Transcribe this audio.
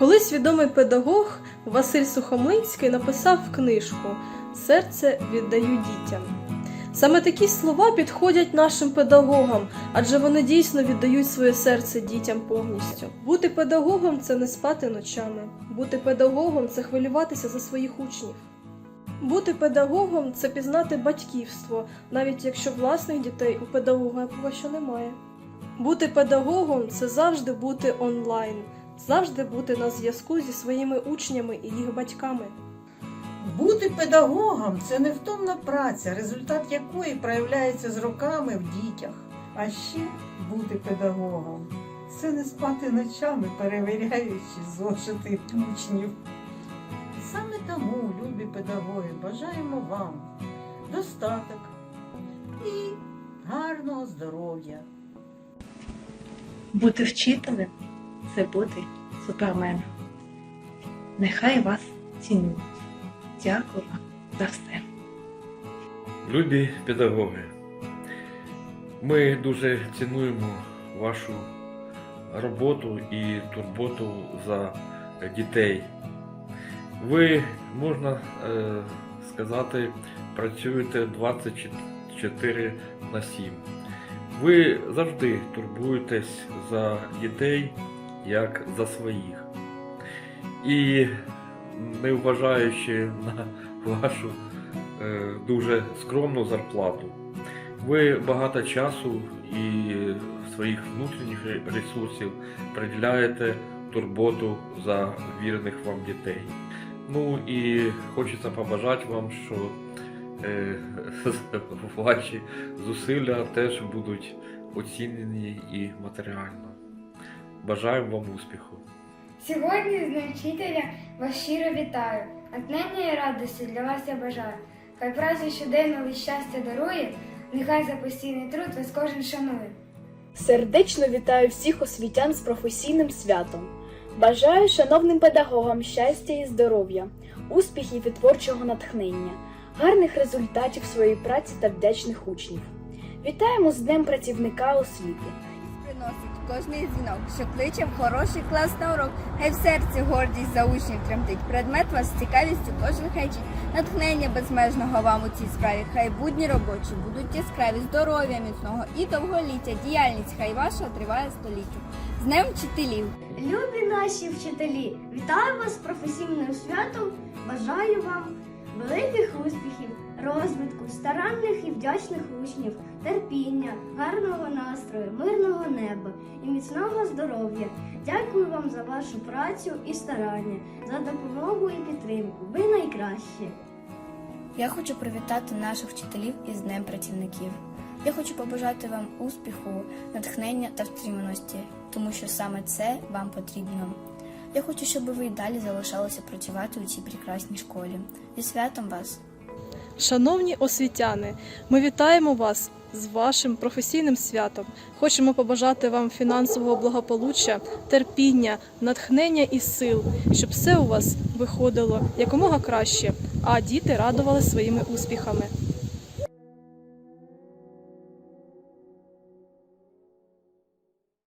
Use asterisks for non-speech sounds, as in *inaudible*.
Колись відомий педагог Василь Сухомлинський написав книжку Серце віддаю дітям. Саме такі слова підходять нашим педагогам, адже вони дійсно віддають своє серце дітям повністю. Бути педагогом це не спати ночами. Бути педагогом це хвилюватися за своїх учнів. Бути педагогом це пізнати батьківство, навіть якщо власних дітей у педагога поки що немає. Бути педагогом це завжди бути онлайн, завжди бути на зв'язку зі своїми учнями і їх батьками. Бути педагогом це невтомна праця, результат якої проявляється з роками в дітях. А ще бути педагогом це не спати ночами, перевіряючи зошити учнів. Саме тому, любі педагоги, бажаємо вам достаток і гарного здоров'я. Бути вчителем це бути суперменом. Нехай вас цінують. Дякую вам за все. Любі педагоги, ми дуже цінуємо вашу роботу і турботу за дітей. Ви, можна е, сказати, працюєте 24 на 7. Ви завжди турбуєтесь за дітей як за своїх. І не вважаючи на вашу е, дуже скромну зарплату. Ви багато часу і своїх внутрішніх ресурсів приділяєте турботу за вірних вам дітей. Ну і хочеться побажати вам, що е, *laughs* ваші зусилля теж будуть оцінені і матеріально. Бажаємо вам успіху! Сьогодні з Днем вчителя вас щиро вітаю. Натхнення і радості для вас я бажаю. Хай праця щоденно лиш щастя дарує, нехай за постійний труд вас кожен шанує. Сердечно вітаю всіх освітян з професійним святом. Бажаю шановним педагогам щастя і здоров'я, успіхів і творчого натхнення, гарних результатів своєї праці та вдячних учнів. Вітаємо з Днем працівника освіти. Приносить кожний дзвінок, що кличе в хороший клас на урок. Хай в серці гордість за учнів тремтить. Предмет вас з цікавістю кожен хай вчить. Натхнення безмежного вам у цій справі. Хай будні робочі будуть яскраві, здоров'я міцного і довголіття. Діяльність хай ваша триває століття. З Днем вчителів! Любі наші вчителі, вітаю вас з професійним святом. Бажаю вам великих успіхів, розвитку, старанних і вдячних учнів, терпіння, гарного настрою, мирного неба і міцного здоров'я. Дякую вам за вашу працю і старання, за допомогу і підтримку. Ви найкращі. Я хочу привітати наших вчителів із Днем працівників. Я хочу побажати вам успіху, натхнення та втриманості, тому що саме це вам потрібно. Я хочу, щоб ви й далі залишалися працювати у цій прекрасній школі. Зі святом вас! Шановні освітяни, ми вітаємо вас з вашим професійним святом. Хочемо побажати вам фінансового благополуччя, терпіння, натхнення і сил, щоб все у вас виходило якомога краще, а діти радували своїми успіхами.